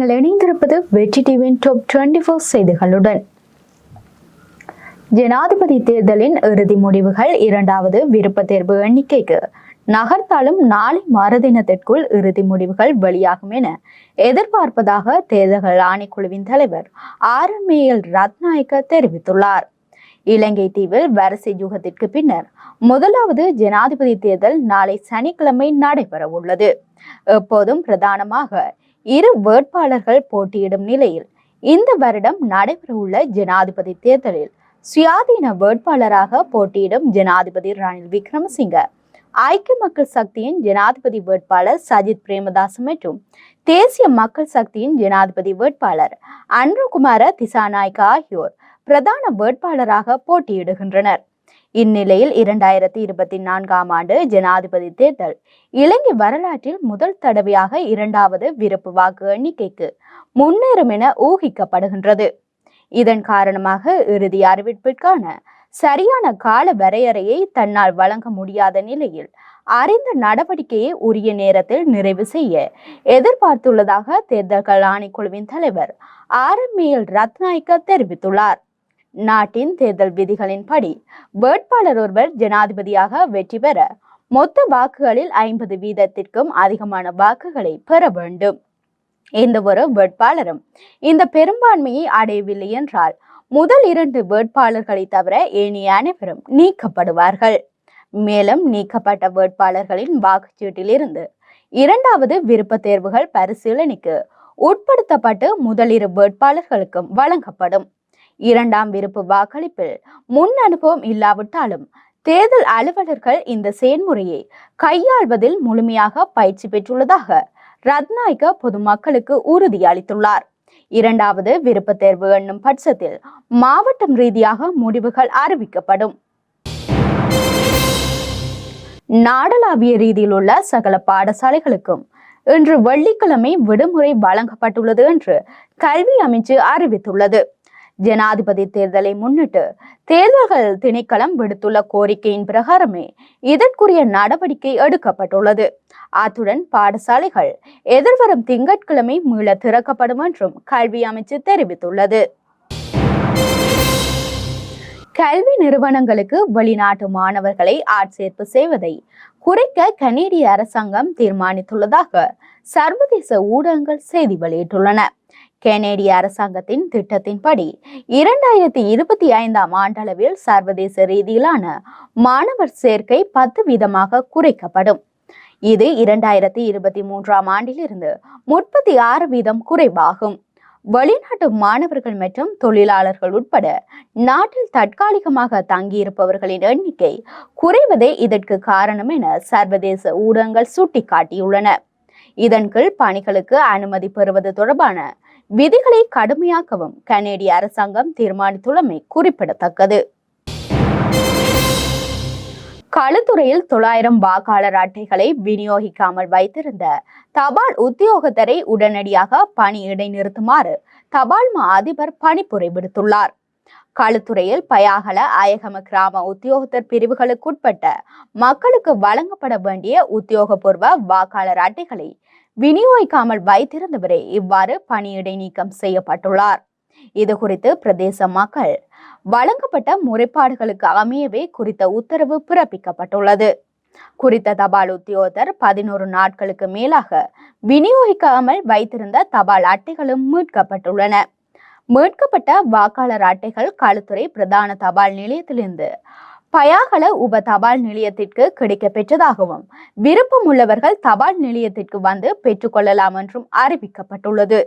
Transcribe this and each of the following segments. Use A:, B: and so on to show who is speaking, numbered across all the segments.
A: நீங்கள் இணைந்திருப்பது வெற்றி டிவியின் டாப் டுவெண்டி ஃபோர் செய்திகளுடன். ஜனாதிபதி தேர்தலின் இறுதி முடிவுகள் இரண்டாவது விருப்ப தேர்வு எண்ணிக்கைக்கு. நகர்த்தாலும் நாளை மறுதினத்திற்குள் இறுதி முடிவுகள் வெளியாகும் என எதிர்பார்ப்பதாக தேர்தல்கள் ஆணைக்குழுவின் தலைவர் ஆர். எம். ஏஎல் ரத்நாயக்க தெரிவித்துள்ளார். இலங்கை தீவில் வரிசை யுகத்திற்கு பின்னர் முதலாவது ஜனாதிபதி தேர்தல் நாளை சனிக்கிழமை நடைபெற உள்ளது எப்போதும் பிரதானமாக இரு வேட்பாளர்கள் போட்டியிடும் நிலையில் இந்த வருடம் நடைபெறவுள்ள ஜனாதிபதி தேர்தலில் சுயாதீன வேட்பாளராக போட்டியிடும் ஜனாதிபதி ரணில் விக்ரமசிங்க ஐக்கிய மக்கள் சக்தியின் ஜனாதிபதி வேட்பாளர் சஜித் பிரேமதாஸ் மற்றும் தேசிய மக்கள் சக்தியின் ஜனாதிபதி வேட்பாளர் அன்ருகுமார திசாநாயக்க ஆகியோர் பிரதான வேட்பாளராக போட்டியிடுகின்றனர். இந்நிலையில் இரண்டாயிரத்தி இருபத்தி நான்காம் ஆண்டு ஜனாதிபதி தேர்தல். இலங்கை வரலாற்றில் முதல் தடவையாக இரண்டாவது விருப்பு வாக்கு எண்ணிக்கைக்கு முன்னேறும் என ஊகிக்கப்படுகின்றது. இதன் காரணமாக இறுதி அறிவிப்பிற்கான சரியான கால வரையறையை தன்னால் வழங்க முடியாத நிலையில் அறிந்த நடவடிக்கையை உரிய நேரத்தில் நிறைவு செய்ய எதிர்பார்த்துள்ளதாக தேர்தல்கள் ஆணைக்குழுவின் தலைவர் ஆர் எம் ரத்நாயக்க தெரிவித்துள்ளார். நாட்டின் தேர்தல் விதிகளின்படி வேட்பாளர் ஒருவர் ஜனாதிபதியாக வெற்றி பெற மொத்த வாக்குகளில் ஐம்பது வீதத்திற்கும் அதிகமான வாக்குகளை பெற வேண்டும். எந்த ஒரு வேட்பாளரும் இந்த பெரும்பான்மையை அடையவில்லை என்றால் முதல் இரண்டு வேட்பாளர்களை தவிர ஏனைய அனைவரும் நீக்கப்படுவார்கள். மேலும் நீக்கப்பட்ட வேட்பாளர்களின் வாக்குச்சீட்டிலிருந்து இரண்டாவது விருப்ப தேர்வுகள் பரிசீலனைக்கு உட்படுத்தப்பட்டு முதலிரு வேட்பாளர்களுக்கும் வழங்கப்படும். இரண்டாம் விருப்பு வாக்களிப்பில் முன் அனுபவம் இல்லாவிட்டாலும் தேர்தல் அலுவலர்கள் இந்த செயல்முறையை கையாள்வதில் முழுமையாக பயிற்சி பெற்றுள்ளதாக ரத்நாயக பொதுமக்களுக்கு உறுதியளித்துள்ளார் இரண்டாவது விருப்ப தேர்வு என்னும் பட்சத்தில் மாவட்டம் ரீதியாக முடிவுகள் அறிவிக்கப்படும். நாடளாவிய ரீதியில் உள்ள சகல பாடசாலைகளுக்கும் இன்று வெள்ளிக்கிழமை விடுமுறை வழங்கப்பட்டுள்ளது என்று கல்வி அமைச்சு அறிவித்துள்ளது. ஜனாதிபதி தேர்தலை முன்னிட்டு தேர்தல்கள் திணைக்களம் விடுத்துள்ள கோரிக்கையின் பிரகாரமே இதற்குரிய நடவடிக்கை எடுக்கப்பட்டுள்ளது. அத்துடன் பாடசாலைகள் எதிர்வரும் திங்கட்கிழமை மீள திறக்கப்படும் என்றும் கல்வி அமைச்சு தெரிவித்துள்ளது. கல்வி நிறுவனங்களுக்கு வெளிநாட்டு மாணவர்களை ஆட்சேர்ப்பு செய்வதை குறைக்க கனேடிய அரசாங்கம் தீர்மானித்துள்ளதாக சர்வதேச ஊடகங்கள் செய்தி வெளியிட்டுள்ளன. கனேடிய அரசாங்கத்தின் திட்டத்தின்படி இரண்டாயிரத்தி இருபத்தி ஐந்தாம் ஆண்டளவில் சர்வதேச ரீதியிலான மாணவர் சேர்க்கை பத்து வீதமாக குறைக்கப்படும். இது இரண்டாயிரத்தி இருபத்தி மூன்றாம் ஆண்டிலிருந்து முப்பத்தி ஆறு வீதம் குறைவாகும். வெளிநாட்டு மாணவர்கள் மற்றும் தொழிலாளர்கள் உட்பட நாட்டில் தற்காலிகமாக தங்கியிருப்பவர்களின் எண்ணிக்கை குறைவதே இதற்கு காரணம் என சர்வதேச ஊடகங்கள் சுட்டிக்காட்டியுள்ளன. இதன் கீழ் பணிகளுக்கு அனுமதி பெறுவது தொடர்பான விதிகளை கடுமையாக்கவும் கனேடிய அரசாங்கம் தீர்மானித்துள்ளமை குறிப்பிடத்தக்கது. களுத்துறையில் தொள்ளாயிரம் வாக்காளர் அட்டைகளை விநியோகிக்காமல் வைத்திருந்த தபால் உத்தியோகத்தரை உடனடியாக பணி இடைநிறுத்துமாறு தபால் மா அதிபர் பணிப்புரை விடுத்துள்ளார். களுத்துறையில் பயாகல அயகம கிராம உத்தியோகத்தர் பிரிவுகளுக்குட்பட்ட மக்களுக்கு வழங்கப்பட வேண்டிய உத்தியோகபூர்வ வாக்காளர் அட்டைகளை விநியோகிக்காமல் வைத்திருந்தவரே இவ்வாறு பணியிடை நீக்கம் செய்யப்பட்டுள்ளார். இது குறித்து பிரதேச மக்கள் வழங்கப்பட்ட முறைப்பாடுகளுக்கு அமையவே குறித்த உத்தரவு பிறப்பிக்கப்பட்டுள்ளது. குறித்த தபால் உத்தியோகத்தர் பதினோரு நாட்களுக்கு மேலாக விநியோகிக்காமல் வைத்திருந்த தபால் அட்டைகளும் மீட்கப்பட்டுள்ளன. மீட்கப்பட்ட வாக்காளர் அட்டைகள் களுத்துறை பிரதான தபால் நிலையத்திலிருந்து பயாகல உப தபால் நிலையத்திற்கு கிடைக்க பெற்றதாகவும் விருப்பம் உள்ளவர்கள் தபால் நிலையத்திற்கு வந்து பெற்றுக்கொள்ளலாம் என்றும் அறிவிக்கப்பட்டுள்ளது.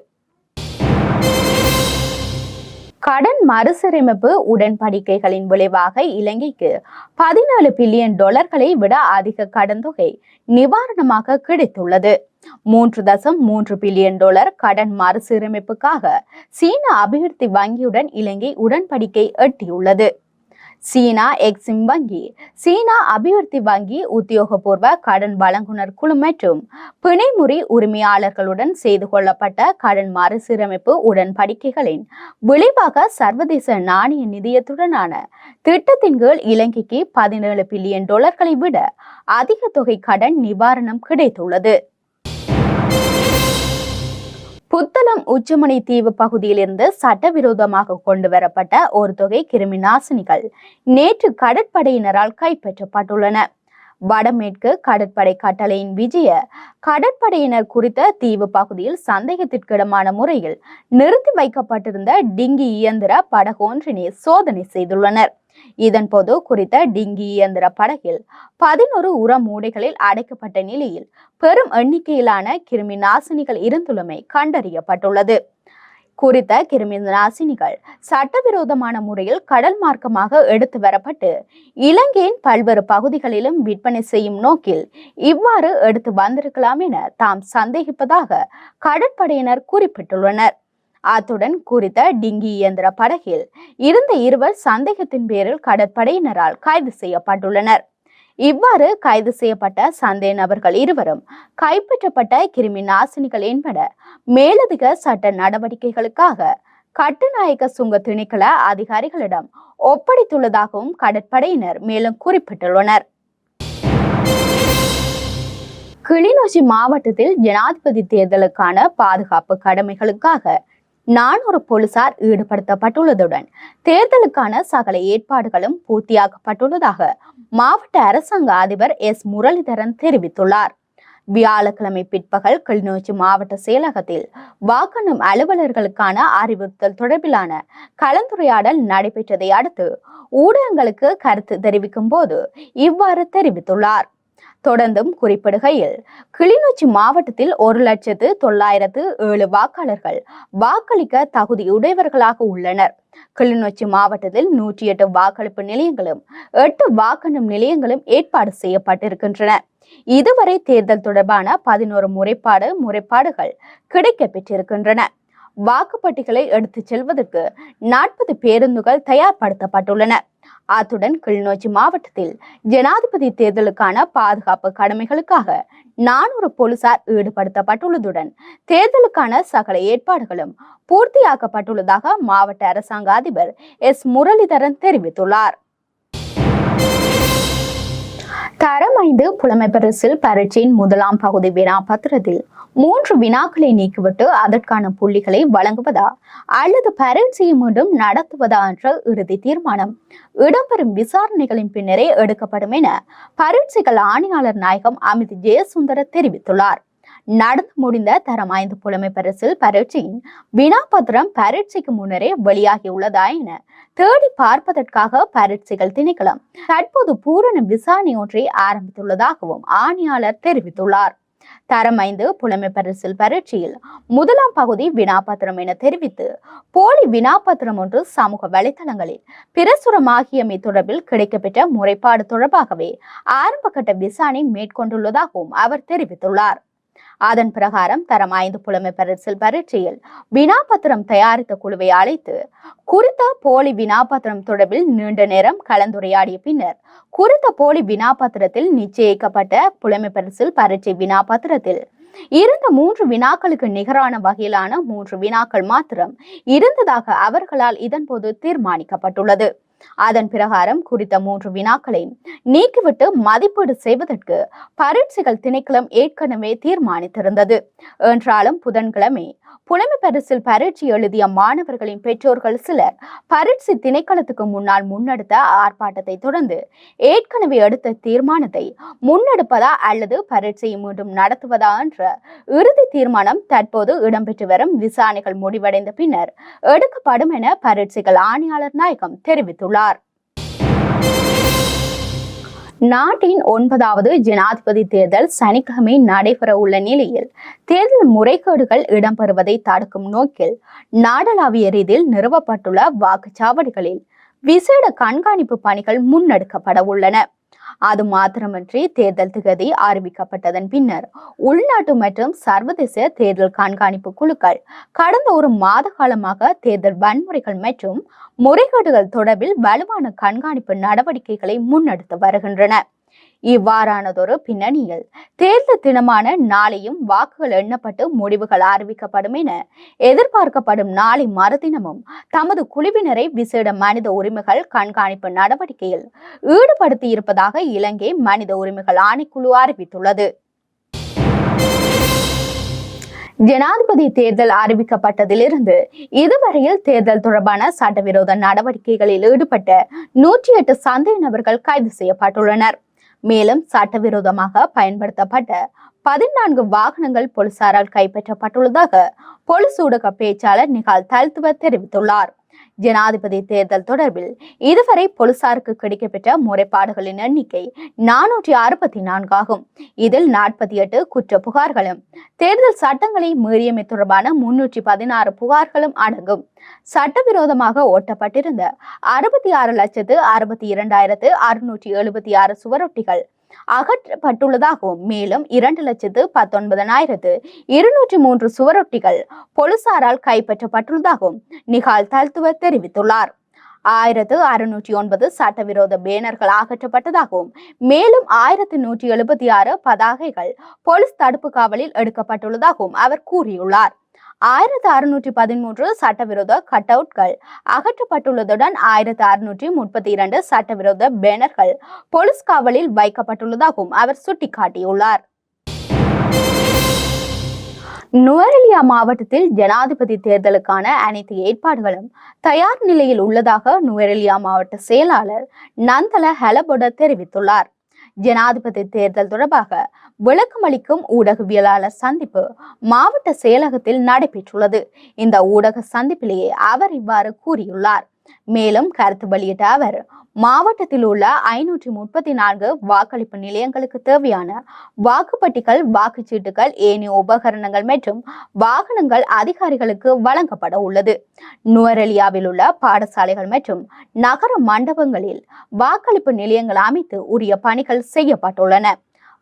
A: கடன் மறுசீரமைப்பு உடன்படிக்கைகளின் விளைவாக இலங்கைக்கு பதினேழு பில்லியன் டாலர்களை விட அதிக கடன் தொகை நிவாரணமாக கிடைத்துள்ளது. மூன்று தசம் மூன்று பில்லியன் டாலர் கடன் மறுசீரமைப்புக்காக சீன அபிவிருத்தி வங்கியுடன் இலங்கை உடன்படிக்கை எட்டியுள்ளது. சீனா எக்ஸிம் வங்கி. சீனா அபிவிருத்தி வங்கி உத்தியோகபூர்வ கடன் வழங்குனர் குழு மற்றும் பிணைமுறை உரிமையாளர்களுடன் செய்து கொள்ளப்பட்ட கடன் மறுசீரமைப்பு உடன்படிக்கைகளின் விளைவாக சர்வதேச நாணய நிதியத்துடனான திட்டத்தின் கீழ் இலங்கைக்கு பதினேழு பில்லியன் டாலர்களை விட அதிக தொகை கடன் நிவாரணம் கிடைத்துள்ளது. புத்தளம் உச்சமணி தீவு பகுதியிலிருந்து சட்டவிரோதமாக கொண்டு வரப்பட்ட ஒரு தொகை கிருமி நாசினிகள் நேற்று கடற்படையினரால் கைப்பற்றப்பட்டுள்ளன. வடமேற்கு கடற்படை கட்டளையின் விஜய கடற்படையினர் குறித்த தீவு பகுதியில் சந்தேகத்திற்கிடமான முறையில் நிறுத்தி வைக்கப்பட்டிருந்த டிங்கி இயந்திர படகொன்றினை சோதனை செய்துள்ளனர். இதன்போது குறித்த டிங்கி இயந்திர படகில் பதினோரு உர மூடைகளில் அடைக்கப்பட்ட நிலையில் பெரும் எண்ணிக்கையிலான கிருமி நாசினிகள் இருந்துள்ளமை கண்டறியப்பட்டுள்ளது. குறித்த கிருமி நாசினிகள் சட்டவிரோதமான முறையில் கடல் மார்க்கமாக எடுத்து வரப்பட்டு இலங்கையின் பல்வேறு பகுதிகளிலும் விற்பனை செய்யும் நோக்கில் இவ்வாறு எடுத்து வந்திருக்கலாம் என தாம் சந்தேகிப்பதாக கடற்படையினர் குறிப்பிட்டுள்ளனர். அத்துடன் குறித்த டிங்கி இயந்திர படகில் இருந்த இருவர் சந்தேகத்தின் பேரில் கடற்படையினரால் கைது செய்யப்பட்டுள்ளனர். இவ்வாறு கைது செய்யப்பட்ட சந்தேக நபர்கள் இருவரும் கைப்பற்றப்பட்ட கிருமி நாசினிகள் என்பன மேலதிக சட்ட நடவடிக்கைகளுக்காக கட்டுநாயக்க சுங்க திணைக்கள அதிகாரிகளிடம் ஒப்படைத்துள்ளதாகவும் கடற்படையினர் மேலும் குறிப்பிட்டுள்ளனர். கிளிநொச்சி மாவட்டத்தில் ஜனாதிபதி தேர்தலுக்கான பாதுகாப்பு கடமைகளுக்காக நானூறு போலீசார் ஈடுபடுத்தப்பட்டுள்ளதுடன் தேர்தலுக்கான சகல ஏற்பாடுகளும் பூர்த்தியாக்கப்பட்டுள்ளதாக மாவட்ட அரசாங்க அதிபர் எஸ் முரளிதரன் தெரிவித்துள்ளார். வியாழக்கிழமை பிற்பகல் கிளிநொச்சி மாவட்ட செயலகத்தில் வாக்கெண்ணும் அலுவலர்களுக்கான அறிவுறுத்தல் தொடர்பிலான கலந்துரையாடல் நடைபெற்றதை அடுத்து ஊடகங்களுக்கு கருத்து தெரிவிக்கும் போது இவ்வாறு தெரிவித்துள்ளார். தொடர்ந்தும் குறிப்பிடுகையில் கிளிநொச்சி மாவட்டத்தில் ஒரு லட்சத்து தொள்ளாயிரத்து ஏழு வாக்காளர்கள் வாக்களிக்க தகுதியுடையவர்களாக உள்ளனர். கிளிநொச்சி மாவட்டத்தில் நூற்றி எட்டு வாக்களிப்பு நிலையங்களும் எட்டு வாக்கெண்ணும் நிலையங்களும் ஏற்பாடு செய்யப்பட்டிருக்கின்றன. இதுவரை தேர்தல் தொடர்பான பதினோரு முறைப்பாடு முறைப்பாடுகள் கிடைக்கப்பெற்றிருக்கின்றன. வாக்குப்பட்டிகளை எடுத்துச் செல்வதற்கு நாற்பது பேருந்துகள் தயார்படுத்தப்பட்டுள்ளன. அத்துடன் கிளிநொச்சி மாவட்டத்தில் ஜனாதிபதி தேர்தலுக்கான பாதுகாப்பு கடமைகளுக்காக நானூறு போலீசார் ஈடுபடுத்தப்பட்டுள்ளதுடன் தேர்தலுக்கான சகல ஏற்பாடுகளும் பூர்த்தியாக்கப்பட்டுள்ளதாக மாவட்ட அரசாங்க அதிபர் எஸ். முரளிதரன் தெரிவித்துள்ளார். தரம் ஐந்து புலமை பரிசில் பரீட்சையின் முதலாம் பகுதி வினா பத்திரத்தில் மூன்று வினாக்களை நீக்கிவிட்டு அதற்கான புள்ளிகளை வழங்குவதா? அல்லது பரீட்சையை மீண்டும் நடத்துவதா என்ற இறுதி தீர்மானம். இடம்பெறும் விசாரணைகளின் பின்னரே எடுக்கப்படும் என பரீட்சைகள் ஆணையாளர் நாயகம் அமித் ஜெயசுந்தர தெரிவித்துள்ளார். நடந்து முடிந்த தரம் ஐந்து புலமை பரிசில் பரீட்சையின் வினாபத்திரம் பரீட்சைக்கு முன்னரே வெளியாகியுள்ளதா என தேடி பார்ப்பதற்காக பரீட்சைகள் திணைக்களம் தற்போது பூரண விசாரணை ஒன்றை ஆரம்பித்துள்ளதாகவும் ஆணையாளர் தெரிவித்துள்ளார். தரம் ஐந்து புலமை பரிசில் பரீட்சையில் முதலாம் பகுதி வினாபத்திரம் என தெரிவித்து போலி வினாபத்திரம் ஒன்று சமூக வலைதளங்களில் பிரசுரமாகியமை தொடர்பில் கிடைக்கப்பெற்ற முறைப்பாடு தொடர்பாகவே ஆரம்பகட்ட விசாரணை மேற்கொண்டுள்ளதாகவும் அவர் தெரிவித்துள்ளார். அதன் பிரகாரம் தரம் ஐந்து புலமை பரிசில் பரீட்சையில் வினாபத்திரம் தயாரித்த குழுவை அழைத்து குறித்த போலி வினாபத்திரம் தொடர்பில் நீண்ட நேரம் கலந்துரையாடிய பின்னர் குறித்த போலி வினாபத்திரத்தில் நிச்சயிக்கப்பட்ட புலமை பரிசில் பரீட்சை வினாபத்திரத்தில் இருந்த மூன்று வினாக்களுக்கு நிகரான வகையிலான மூன்று வினாக்கள் மாத்திரம் இருந்ததாக அவர்களால் இதன்போது தீர்மானிக்கப்பட்டுள்ளது. அதன் பிரகாரம் குறித்த மூன்று வினாக்களை நீக்கிவிட்டு மதிப்பீடு செய்வதற்கு பரீட்சைகள் திணைக்களம் ஏற்கனவே தீர்மானித்திருந்தது. என்றாலும் புதன்கிழமை புலமை பரிசில் பரீட்சை எழுதிய மாணவர்களின் பெற்றோர்கள் சிலர் பரீட்சை திணைக்களத்துக்கு முன்னால் முன்னெடுத்த ஆர்ப்பாட்டத்தை தொடர்ந்து ஏற்கனவே எடுத்த தீர்மானத்தை முன்னெடுப்பதா அல்லது பரீட்சையை மீண்டும் நடத்துவதா என்ற இறுதி தீர்மானம் தற்போது இடம்பெற்று வரும் விசாரணைகள் முடிவடைந்த பின்னர் எடுக்கப்படும் என பரீட்சைகள் ஆணையாளர் நாயகம் தெரிவித்துள்ளார். நாட்டின் ஒன்பதாவது ஜனாதிபதி தேர்தல் சனிக்கிழமை நடைபெற உள்ள நிலையில் தேர்தல் முறைகேடுகள் இடம்பெறுவதை தடுக்கும் நோக்கில் நாடளாவிய ரீதியில் நிறுவப்பட்டுள்ள வாக்குச்சாவடிகளில் விசேட கண்காணிப்பு பணிகள் முன்னெடுக்கப்பட உள்ளன அது மாத்திரமன்றி தேர்தல் திகதி அறிவிக்கப்பட்டதன் பின்னர் உள்நாட்டு மற்றும் சர்வதேச தேர்தல் கண்காணிப்பு குழுக்கள் கடந்த ஒரு மாத காலமாக தேர்தல் வன்முறைகள் மற்றும் முறைகேடுகள் தொடர்பில் வலுவான கண்காணிப்பு நடவடிக்கைகளை முன்னெடுத்து வருகின்றன. இவ்வாறானதொரு பின்னணியில் தேர்தல் தினமான நாளையும் வாக்குகள் எண்ணப்பட்டு முடிவுகள் அறிவிக்கப்படும் என எதிர்பார்க்கப்படும் நாளை மறுதினமும் தமது குழுவினரை விசேட மனித உரிமைகள் கண்காணிப்பு நடவடிக்கையில் ஈடுபடுத்தி இருப்பதாக இலங்கை மனித உரிமைகள் ஆணைக்குழு அறிவித்துள்ளது. ஜனாதிபதி தேர்தல் அறிவிக்கப்பட்டதிலிருந்து இதுவரையில் தேர்தல் தொடர்பான சட்டவிரோத நடவடிக்கைகளில் ஈடுபட்ட நூற்றி எட்டு சந்தேக நபர்கள் கைது செய்யப்பட்டுள்ளனர். மேலும் சட்டவிரோதமாக பயன்படுத்தப்பட்ட பதினான்கு வாகனங்கள் போலீசாரால் கைப்பற்றப்பட்டுள்ளதாக போலீஸ் ஊடக பேச்சாளர் நிகால் தல்துவ தெரிவித்துள்ளார். ஜனாதிபதி தேர்தல் தொடர்பில் இதுவரை போலீசாருக்கு கிடைக்கப்பெற்ற முறைப்பாடுகளின் எண்ணிக்கை நானூற்றி அறுபத்தி நான்காகும். இதில் நாற்பத்தி எட்டு குற்ற புகார்களும் தேர்தல் சட்டங்களை மீறியமை தொடர்பான முன்னூற்றி பதினாறு புகார்களும் அடங்கும். சட்டவிரோதமாக ஓட்டப்பட்டிருந்த அறுபத்தி ஆறு லட்சத்து அறுபத்தி இரண்டாயிரத்து அறுநூற்றி எழுபத்தி ஆறு சுவரொட்டிகள் அகற்றப்பட்டுள்ளதாகவும் மேலும் இரண்டு லட்சத்து பத்தொன்பதனாயிரத்து இருநூற்றி மூன்று சுவரொட்டிகள் போலீசாரால் கைப்பற்றப்பட்டுள்ளதாகவும் நிகால் தல்துவ தெரிவித்துள்ளார். ஆயிரத்து அறுநூற்றி ஒன்பது சட்டவிரோத பேனர்கள் அகற்றப்பட்டதாகவும் மேலும் ஆயிரத்து நூற்றி எழுபத்தி ஆறு பதாகைகள் போலீஸ் தடுப்பு காவலில் எடுக்கப்பட்டுள்ளதாகவும் அவர் கூறியுள்ளார். ஆயிரத்து அறுநூற்றி பதிமூன்று சட்டவிரோத கட் அவுட்கள் அகற்றப்பட்டுள்ளதுடன் ஆயிரத்து அறுநூற்றி முப்பத்தி இரண்டு சட்டவிரோத பேனர்கள் போலீஸ் காவலில் வைக்கப்பட்டுள்ளதாகவும் அவர் சுட்டிக்காட்டியுள்ளார். நுவரெலியா மாவட்டத்தில் ஜனாதிபதி தேர்தலுக்கான அனைத்து ஏற்பாடுகளும் தயார் நிலையில் உள்ளதாக நுவரெலியா மாவட்ட செயலாளர் நந்தல ஹலபொட தெரிவித்துள்ளார். ஜனாதிபதி தேர்தல் தொடர்பாக விளக்கமளிக்கும் ஊடகவியலாளர் சந்திப்பு மாவட்ட செயலகத்தில் நடைபெற்றுள்ளது. இந்த ஊடக சந்திப்பிலேயே அவர் இவ்வாறு கூறியுள்ளார். மேலும் கருத்து வெளியிட்ட அவர் மாவட்டத்தில் உள்ள ஐநூற்றி முப்பத்தி நான்கு வாக்களிப்பு நிலையங்களுக்கு தேவையான வாக்குப்பட்டிகள் வாக்குச்சீட்டுகள் ஏனைய உபகரணங்கள் மற்றும் வாகனங்கள் அதிகாரிகளுக்கு வழங்கப்பட உள்ளது. நுவரெலியாவில் உள்ள பாடசாலைகள் மற்றும் நகர மண்டபங்களில் வாக்களிப்பு நிலையங்கள் அமைத்து உரிய பணிகள் செய்யப்பட்டுள்ளன.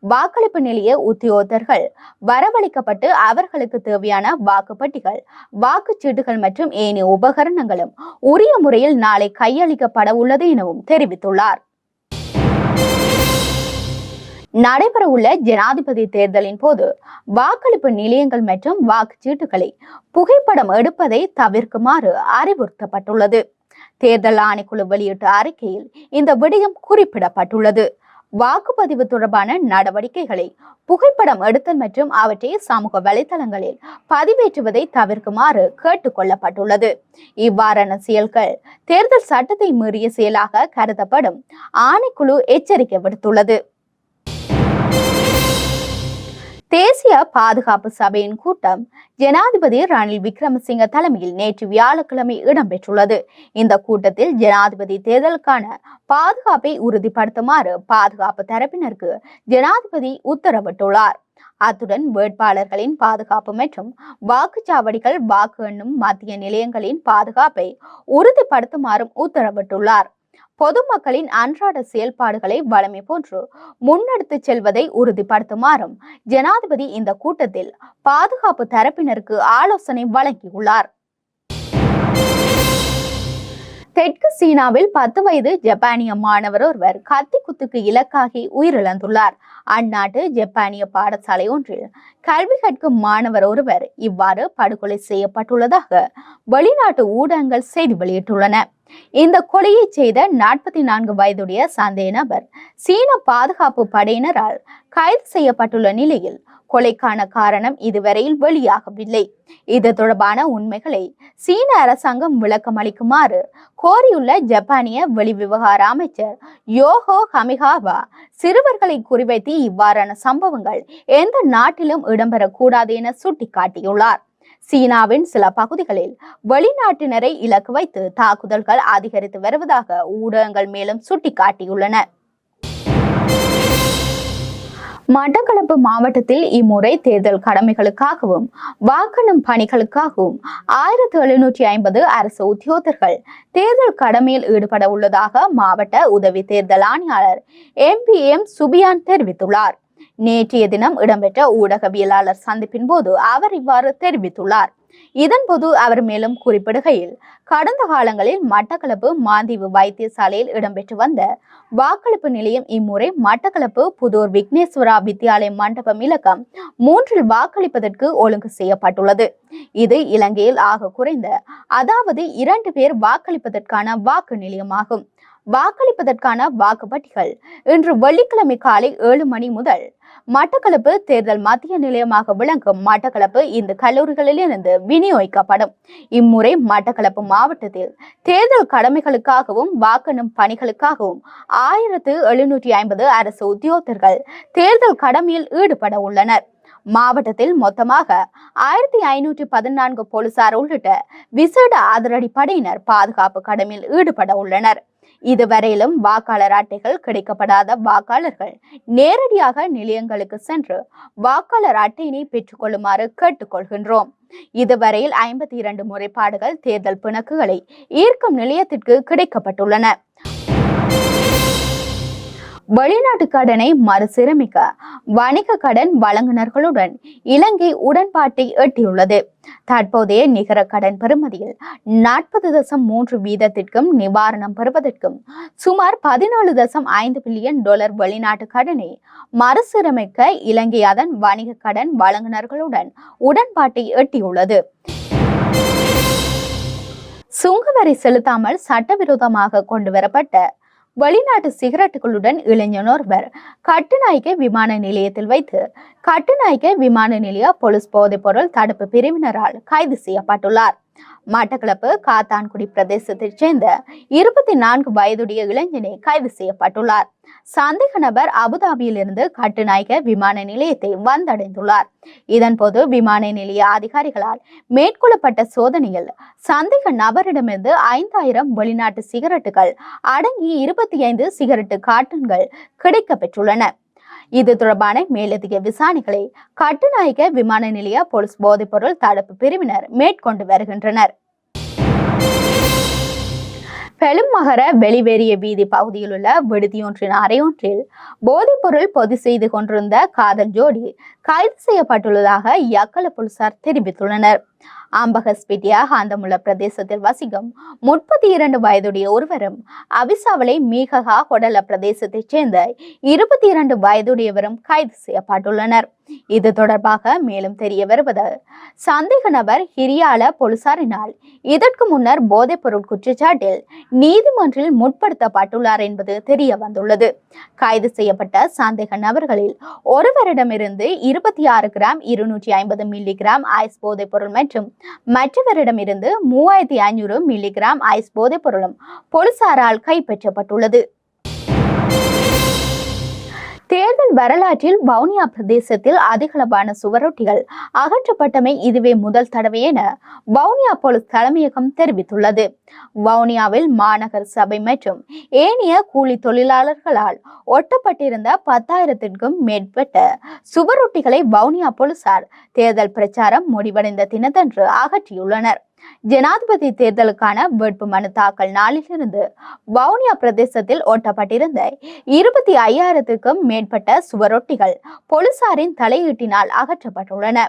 A: வாக்களிப்பு நிலைய உத்தியோகர்கள் வரவழைக்கப்பட்டு அவர்களுக்கு தேவையான வாக்குப்பட்டிகள் வாக்குச்சீட்டுகள் மற்றும் ஏனைய உபகரணங்களும் உரிய முறையில் நாளை கையளிக்கப்பட உள்ளது எனவும் தெரிவித்துள்ளார். நடைபெறவுள்ள ஜனாதிபதி தேர்தலின் போது வாக்களிப்பு நிலையங்கள் மற்றும் வாக்குச்சீட்டுகளை புகைப்படம் எடுப்பதை தவிர்க்குமாறு அறிவுறுத்தப்பட்டுள்ளது. தேர்தல் ஆணைக்குழு வெளியிட்ட அறிக்கையில் இந்த விடயம் குறிப்பிடப்பட்டுள்ளது. வாக்குப்பதிவு தொடர்பான நடவடிக்கைகளை புகைப்படம் எடுத்தல் மற்றும் அவற்றை சமூக வலைதளங்களில் பதிவேற்றுவதை தவிர்க்குமாறு கேட்டுக்கொள்ளப்பட்டுள்ளது இவ்வாறான செயல்கள் தேர்தல் சட்டத்தை மீறிய செயலாக கருதப்படும் ஆணைக்குழு எச்சரிக்கை விடுத்துள்ளது. தேசிய பாதுகாப்பு சபையின் கூட்டம் ஜனாதிபதி ரணில் விக்ரமசிங்க தலைமையில் நேற்று வியாழக்கிழமை இடம்பெற்றுள்ளது. இந்த கூட்டத்தில் ஜனாதிபதி தேர்தலுக்கான பாதுகாப்பை உறுதிப்படுத்துமாறு பாதுகாப்பு தரப்பினருக்கு ஜனாதிபதி உத்தரவிட்டுள்ளார். அத்துடன் வேட்பாளர்களின் பாதுகாப்பு மற்றும் வாக்குச்சாவடிகள் வாக்கு எண்ணும் மத்திய நிலையங்களின் பாதுகாப்பை உறுதிப்படுத்துமாறும் உத்தரவிட்டுள்ளார். பொதுமக்களின் அன்றாட செயல்பாடுகளை வளமை போன்று முன்னெடுத்து செல்வதை உறுதிப்படுத்துமாறும் ஜனாதிபதி இந்த கூட்டத்தில் பாதுகாப்பு தரப்பினருக்கு ஆலோசனை வழங்கியுள்ளார். தெற்கு சீனாவில் பத்து வயது ஜப்பானிய மாணவர் ஒருவர் கத்தி குத்துக்கு இலக்காகி உயிரிழந்துள்ளார். அந்நாட்டு ஜப்பானிய பாடசாலை ஒன்றில் கல்வி கற்கும் மாணவர் ஒருவர் இவ்வாறு படுகொலை செய்யப்பட்டுள்ளதாக வெளிநாட்டு ஊடகங்கள் செய்தி வெளியிட்டுள்ளன. இந்த கொலையை செய்த நாற்பத்தி நான்கு வயதுடைய சந்தேக நபர் சீன பாதுகாப்பு படையினரால் கைது செய்யப்பட்டுள்ள நிலையில் கொலைக்கான காரணம் இதுவரையில் வெளியாகவில்லை. இது தொடர்பான உண்மைகளை சீன அரசாங்கம் விளக்கம் அளிக்குமாறு கோரியுள்ள ஜப்பானிய வெளிவிவகார அமைச்சர் யோகோ ஹமிகாவா சிறுவர்களை குறிவைத்து இவ்வாறான சம்பவங்கள் எந்த நாட்டிலும் இடம்பெறக்கூடாது என சுட்டிக்காட்டியுள்ளார். சீனாவின் சில பகுதிகளில் வெளிநாட்டினரை இலக்கு வைத்து தாக்குதல்கள் அதிகரித்து வருவதாக ஊடகங்கள் மேலும் சுட்டிக்காட்டியுள்ளன. மட்டக்களப்பு மாவட்டத்தில் இம்முறை தேர்தல் கடமைகளுக்காகவும் வாக்கெண்ணும் பணிகளுக்காகவும் ஆயிரத்தி எழுநூற்றி ஐம்பது அரசு உத்தியோகர்கள் தேர்தல் கடமையில் ஈடுபட உள்ளதாக மாவட்ட உதவி தேர்தல் ஆணையாளர் எம் பி எம் சுபியான் தெரிவித்துள்ளார். நேற்றைய தினம் இடம்பெற்ற ஊடகவியலாளர் சந்திப்பின் போது அவர் இவ்வாறு தெரிவித்துள்ளார். இதன்போது அவர் மேலும் குறிப்பிடுகையில் கடந்த காலங்களில் மட்டக்களப்பு மாந்தீவு வைத்தியசாலையில் இடம்பெற்று வந்த வாக்களிப்பு நிலையம் இம்முறை மட்டக்களப்பு புதூர் விக்னேஸ்வரா வித்தியாலய மண்டபம் இலக்கம் மூன்றில் வாக்களிப்பதற்கு ஒழுங்கு செய்யப்பட்டுள்ளது. இது இலங்கையில் ஆக குறைந்த அதாவது இரண்டு பேர் வாக்களிப்பதற்கான வாக்கு நிலையமாகும். வாக்களிப்பதற்கான வாக்குப்பட்டிகள் இன்று வெள்ளிக்கிழமை காலை ஏழு மணி முதல் மட்டக்களப்பு தேர்தல் மத்திய நிலையமாக விளங்கும் மட்டக்களப்பு இந்த கல்லூரிகளிலிருந்து விநியோகிக்கப்படும். இம்முறை மட்டக்களப்பு மாவட்டத்தில் தேர்தல் கடமைகளுக்காகவும் வாக்கெண்ணும் பணிகளுக்காகவும் ஆயிரத்து எழுநூற்றி ஐம்பது அரசு உத்தியோகத்தர்கள் தேர்தல் கடமையில் ஈடுபட உள்ளனர். மாவட்டத்தில் மொத்தமாக ஆயிரத்தி ஐநூற்றி பதினான்கு போலீசார் உள்ளிட்ட விசேட அதிரடி படையினர் பாதுகாப்பு கடமையில் ஈடுபட உள்ளனர். இதுவரையிலும் வாக்காளர் அட்டைகள் கிடைக்கப்படாத வாக்காளர்கள் நேரடியாக நிலையங்களுக்கு சென்று வாக்காளர் அட்டையினை பெற்றுக்கொள்ளுமாறு கேட்டுக்கொள்கின்றோம். இதுவரையில் ஐம்பத்தி இரண்டு முறைப்பாடுகள் தேர்தல் பிணக்குகளை ஈர்க்கும் நிலையத்திற்கு கிடைக்கப்பட்டுள்ளன. வெளிநாட்டு கடனை மறுசீரமைக்க வணிக கடன் வழங்குனர்களுடன் இலங்கை உடன்பாட்டை எட்டியுள்ளது. தற்போதைய நிகர கடன் பெறுமதியில் நாற்பது தசம் மூன்று வீதத்திற்கும் நிவாரணம் பெறுவதற்கும் சுமார் பதினாலு தசம் ஐந்து பில்லியன் டாலர் வெளிநாட்டு கடனை மறுசீரமைக்க இலங்கை அதன் வணிக கடன் வழங்குனர்களுடன் உடன்பாட்டை எட்டியுள்ளது. சுங்கவரி செலுத்தாமல் சட்டவிரோதமாக கொண்டுவரப்பட்ட வெளிநாட்டு சிகரெட்டுகளுடன் இளைஞனொருவர் கட்டுநாயக்கை விமான நிலையத்தில் வைத்து கட்டுநாயக்க விமான நிலைய போலீஸ் போதைப்பொருள் தடுப்பு பிரிவினரால் கைது செய்யப்பட்டுள்ளார். மட்டக்களப்பு காத்தான்குடி பிரதேசத்தைச் சேர்ந்த இருபத்தி நான்கு வயதுடைய இளைஞனை கைது செய்யப்பட்டுள்ளார். சந்தேக நபர் அபுதாபியிலிருந்து கட்டுநாயக விமான நிலையத்தை வந்தடைந்துள்ளார். இதன்போது விமான நிலைய அதிகாரிகளால் மேற்கொள்ளப்பட்ட சோதனையில் சந்தேக நபரிடமிருந்து ஐந்தாயிரம் வெளிநாட்டு சிகரெட்டுகள் அடங்கி இருபத்தி ஐந்து சிகரெட்டு கார்ட்டன்கள் கிடைக்கப்பெற்றுள்ளன. இது தொடர்பான மேலதிக விசாரணைகளை கட்டுநாயக்க விமான நிலைய போலீஸ் போதைப்பொருள் தடுப்பு பிரிவினர் மேற்கொண்டு வருகின்றனர். பெருமகர வெளிவேறிய வீதி பகுதியில் உள்ள விடுதியொன்றின் அறையொன்றில் போதைப்பொருள் பொது செய்து கொண்டிருந்த காதல் ஜோடி கைது செய்யப்பட்டுள்ளதாக யக்கல போலீசார் தெரிவித்துள்ளனர். அம்பகஸ்பிட்டியா காந்தமுள்ள பிரதேசத்தில் வசிக்கும் முப்பத்தி இரண்டு வயதுடைய ஒருவரும் அவிசாவளை மீககா கொடல பிரதேசத்தைச் சேர்ந்த இருபத்தி இரண்டு வயதுடையவரும் கைது செய்யப்பட்டுள்ளனர். இது தொடர்பாக மேலும் தெரிய வருவது சந்தேக நபர் ஹிரியால போலீசாரினால் இதற்கு முன்னர் போதைப் பொருள் குற்றச்சாட்டில் நீதிமன்றில் முற்படுத்தப்பட்டுள்ளார் என்பது தெரிய வந்துள்ளது. கைது செய்யப்பட்ட சந்தேக நபர்களில் ஒருவரிடமிருந்து இருபத்தி ஆறு கிராம் இருநூற்றி ஐம்பது மில்லி கிராம் ஐஸ் போதைப் பொருள் மற்றும் மற்றவரிடமிருந்து மூவாயிரத்தி ஐநூறு மில்லிகிராம் ஐஸ் போதைப் பொருளும் போலீசாரால் கைப்பற்றப்பட்டுள்ளது. தேர்தல் வரலாற்றில் வவுனியா பிரதேசத்தில் அதிகளவான சுவரொட்டிகள் அகற்றப்பட்டமை இதுவே முதல் தடவை என வவுனியா போலீஸ் தலைமையகம் தெரிவித்துள்ளது. வவுனியாவில் மாநகர் சபை மற்றும் ஏனைய கூலி தொழிலாளர்களால் ஒட்டப்பட்டிருந்த பத்தாயிரத்திற்கும் மேற்பட்ட சுவரொட்டிகளை வவுனியா போலீசார் தேர்தல் பிரச்சாரம் முடிவடைந்த தினத்தன்று அகற்றியுள்ளனர். ஜனாதிபதி தேர்தலுக்கான வேட்பு மனு தாக்கல் நாளிலிருந்து வவுனியா பிரதேசத்தில் ஒட்டப்பட்டிருந்த இருபத்தி ஐயாயிரத்துக்கும் மேற்பட்ட சுவரொட்டிகள் போலீசாரின் தலையீட்டினால் அகற்றப்பட்டுள்ளன.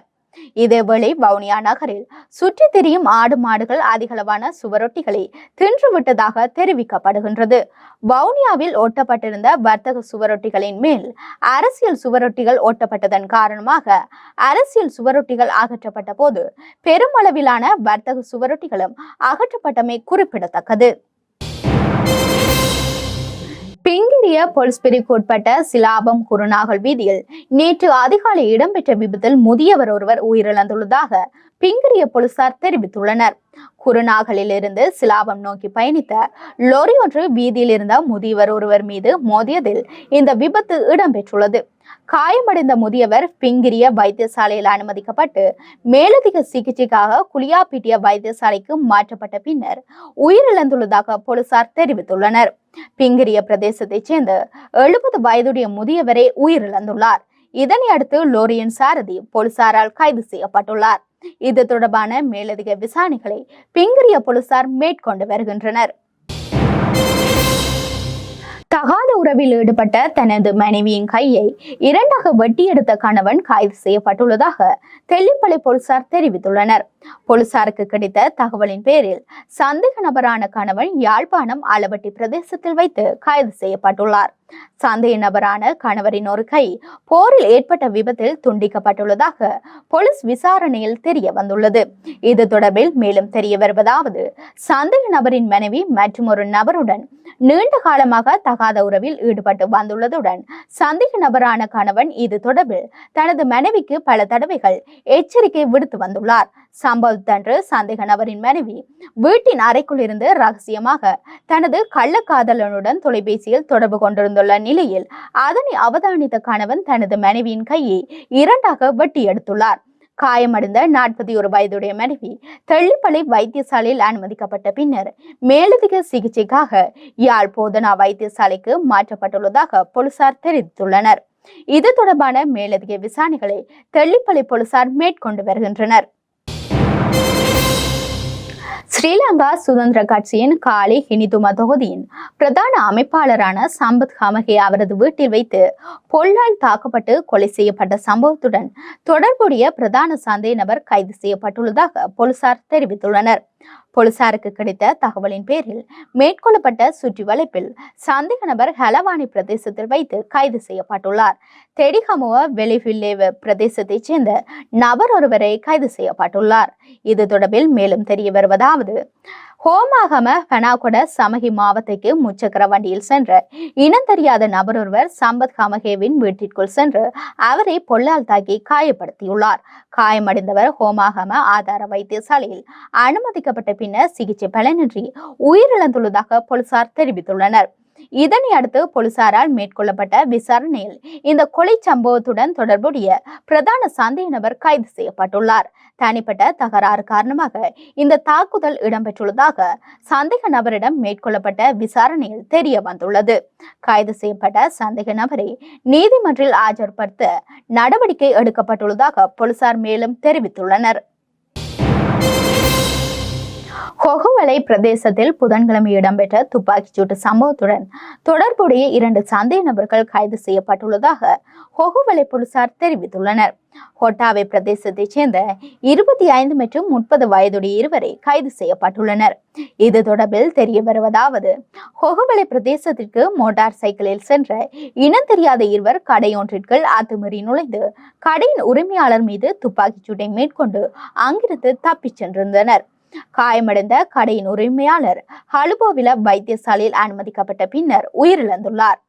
A: இதேவேளை வவுனியா நகரில் சுற்றி திரியும் ஆடு மாடுகள் அதிகளவான சுவரொட்டிகளை தின்றுவிட்டதாக தெரிவிக்கப்படுகின்றது. வவுனியாவில் ஒட்டப்பட்டிருந்த வர்த்தக சுவரொட்டிகளின் மேல் அரசியல் சுவரொட்டிகள் ஒட்டப்பட்டதன் காரணமாக அரசியல் சுவரொட்டிகள் அகற்றப்பட்ட போது பெருமளவிலான வர்த்தக சுவரொட்டிகளும் அகற்றப்பட்டமை குறிப்பிடத்தக்கது. பிங்கிரிய போலீஸ் பிரிவுக்கு உட்பட்ட சிலாபம் குருநாகல் வீதியில் நேற்று அதிகாலை இடம்பெற்ற விபத்தில் முதியவர் ஒருவர் உயிரிழந்துள்ளதாக பிங்கிரிய போலீசார் தெரிவித்துள்ளனர். குருநாகலில் இருந்து சிலாபம் நோக்கி பயணித்த லொரி ஒன்று வீதியில் இருந்த முதியவர் ஒருவர் மீது மோதியதில் இந்த விபத்து இடம்பெற்றுள்ளது. காயமடைந்த முதியவர் பிங்கிரிய வைத்தியசாலையில் அனுமதிக்கப்பட்டு மேலதிக சிகிச்சைக்காக குளியாப்பிட்டிய வைத்தியசாலைக்கு மாற்றப்பட்ட பின்னர் உயிரிழந்துள்ளதாக போலீசார் தெரிவித்துள்ளனர். பிங்கிரிய பிரதேசத்தைச் சேர்ந்த எழுபது வயதுடைய முதியவரே உயிரிழந்துள்ளார். இதனை அடுத்து லோரியின் சாரதி போலீசாரால் கைது செய்யப்பட்டுள்ளார். இது தொடர்பான மேலதிக விசாரணைகளை பிங்கிரிய போலீசார் மேற்கொண்டு வருகின்றனர். தகாத உறவில் ஈடுபட்ட தனது மனைவியின் கையை இரண்டாக வெட்டியெடுத்த கணவன் கைது செய்யப்பட்டுள்ளதாக தெல்லிப்பளை போலீசார் தெரிவித்துள்ளனர். போலீசாருக்கு கிடைத்த தகவலின் பேரில் சந்தேக நபரான கணவன் யாழ்ப்பாணம் அளவட்டி பிரதேசத்தில் வைத்து கைது செய்யப்பட்டுள்ளார். சந்தேக நபரான கணவரின் ஒரு கை போரில் ஏற்பட்ட விபத்தில் துண்டிக்கப்பட்டுள்ளதாக போலீஸ் விசாரணையில் தெரிய வந்துள்ளது. இது தொடர்பில் மேலும் தெரிய வருவதாவது சந்தேக நபரின் மனைவி மற்றும் ஒரு நபருடன் நீண்ட காலமாக தகாத உறவில் ஈடுபட்டு வந்துள்ளதுடன் சந்தேக நபரான கணவன் இது தொடர்பில் தனது மனைவிக்கு பல தடவைகள் எச்சரிக்கை விடுத்து வந்துள்ளார். சம்பவத்தன்று சந்தேக நபரின் மனைவி வீட்டின் அறைக்குள் இருந்து ரகசியமாக தனது கள்ளக்காதலனுடன் தொலைபேசியில் தொடர்பு கொண்டிருந்துள்ள நிலையில் அதனை அவதானித்த கணவன் தனது மனைவியின் கையை இரண்டாக வெட்டி எடுத்துள்ளார். காயமடைந்த நாற்பத்தி ஒரு வயதுடைய மனைவி தெள்ளிப்பளை வைத்தியசாலையில் அனுமதிக்கப்பட்ட பின்னர் மேலதிக சிகிச்சைக்காக யாழ் போதனா வைத்தியசாலைக்கு மாற்றப்பட்டுள்ளதாக போலீசார் தெரிவித்துள்ளனர். இது தொடர்பான மேலதிக விசாரணைகளை தெள்ளிப்பளை போலீசார் மேற்கொண்டு வருகின்றனர். ஸ்ரீலங்கா சுதந்திர கட்சியின் காலி ஹினிதும தொகுதியின் பிரதான அமைப்பாளரான சம்பத் ஹமகே அவரது வீட்டில் வைத்து பொல்லால் தாக்கப்பட்டு கொலை செய்யப்பட்ட சம்பவத்துடன் தொடர்புடைய பிரதான சந்தேக நபர் கைது செய்யப்பட்டுள்ளதாக போலீசார் தெரிவித்துள்ளனர். போலீசாருக்கு கிடைத்த தகவலின் பேரில் மேற்கொள்ளப்பட்ட சுற்றி வளைப்பில் சந்தேக நபர் ஹலவானி பிரதேசத்தில் வைத்து கைது செய்யப்பட்டுள்ளார். தெடிகமுவ வெளிவில்லேவ பிரதேசத்தைச் சேர்ந்த நபர் ஒருவரை கைது செய்யப்பட்டுள்ளார். இது தொடர்பில் மேலும் தெரிய வருவதாவது ஹோமாகம பெனாகொட சமகி மாவத்தைக்கு முச்சக்கர வண்டியில் சென்ற இனம் தெரியாத நபர் ஒருவர் சம்பத் ஹமகேவின் வீட்டிற்குள் சென்று அவரை பொல்லால் தாக்கி காயப்படுத்தியுள்ளார். காயமடைந்தவர் ஹோமாகம ஆதார வைத்தியசாலையில் அனுமதிக்கப்பட்ட பின்னர் சிகிச்சை பலனின்றி உயிரிழந்துள்ளதாக போலீசார் தெரிவித்துள்ளனர். இதனை அடுத்து போலீசாரால் மேற்கொள்ளப்பட்ட விசாரணையில் இந்த கொலை சம்பவத்துடன் தொடர்புடைய பிரதான சந்தேக நபர் கைது செய்யப்பட்டுள்ளார். தனிப்பட்ட தகராறு காரணமாக இந்த தாக்குதல் இடம்பெற்றுள்ளதாக சந்தேக நபரிடம் மேற்கொள்ளப்பட்ட விசாரணையில் தெரிய வந்துள்ளது. கைது செய்யப்பட்ட சந்தேக நபரை நீதிமன்றில் ஆஜர்படுத்த நடவடிக்கை எடுக்கப்பட்டுள்ளதாக போலீசார் மேலும் தெரிவித்துள்ளனர். ஹொகுவலை பிரதேசத்தில் புதன்கிழமை இடம்பெற்ற துப்பாக்கிச்சூட்டு சம்பவத்துடன் தொடர்புடைய இரண்டு சந்தேக நபர்கள் கைது செய்யப்பட்டுள்ளதாக ஹொகுவலை போலீசார் தெரிவித்துள்ளனர். ஹொட்டாவை பிரதேசத்தைச் சேர்ந்த இருபத்தி ஐந்து மற்றும் முப்பது வயதுடைய இருவரை கைது செய்யப்பட்டுள்ளனர். இது தொடர்பில் தெரிய வருவதாவது ஹொகுவலை பிரதேசத்திற்கு மோட்டார் சைக்கிளில் சென்ற இனம் தெரியாத இருவர் கடையொன்றிற்குள் அத்துமீறி நுழைந்து கடையின் உரிமையாளர் மீது துப்பாக்கிச் சூட்டை மேற்கொண்டு அங்கிருந்து தப்பிச் சென்றிருந்தனர். காயமடைந்த கடையின் உரிமையாளர் ஹலுபோவில வைத்தியசாலையில் அனுமதிக்கப்பட்ட பின்னர் உயிரிழந்துள்ளார்.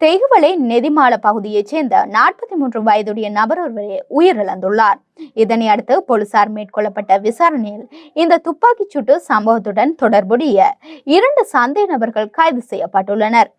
A: தெகுவலை நெதிமால பகுதியைச் சேர்ந்த நாற்பத்தி மூன்று வயதுடைய நபர் ஒருவரே உயிரிழந்துள்ளார். இதனை அடுத்து போலீசார் மேற்கொள்ளப்பட்ட விசாரணையில் இந்த துப்பாக்கிச் சூட்டு சம்பவத்துடன் தொடர்புடைய இரண்டு சந்தேக நபர்கள் கைது செய்யப்பட்டுள்ளனர்.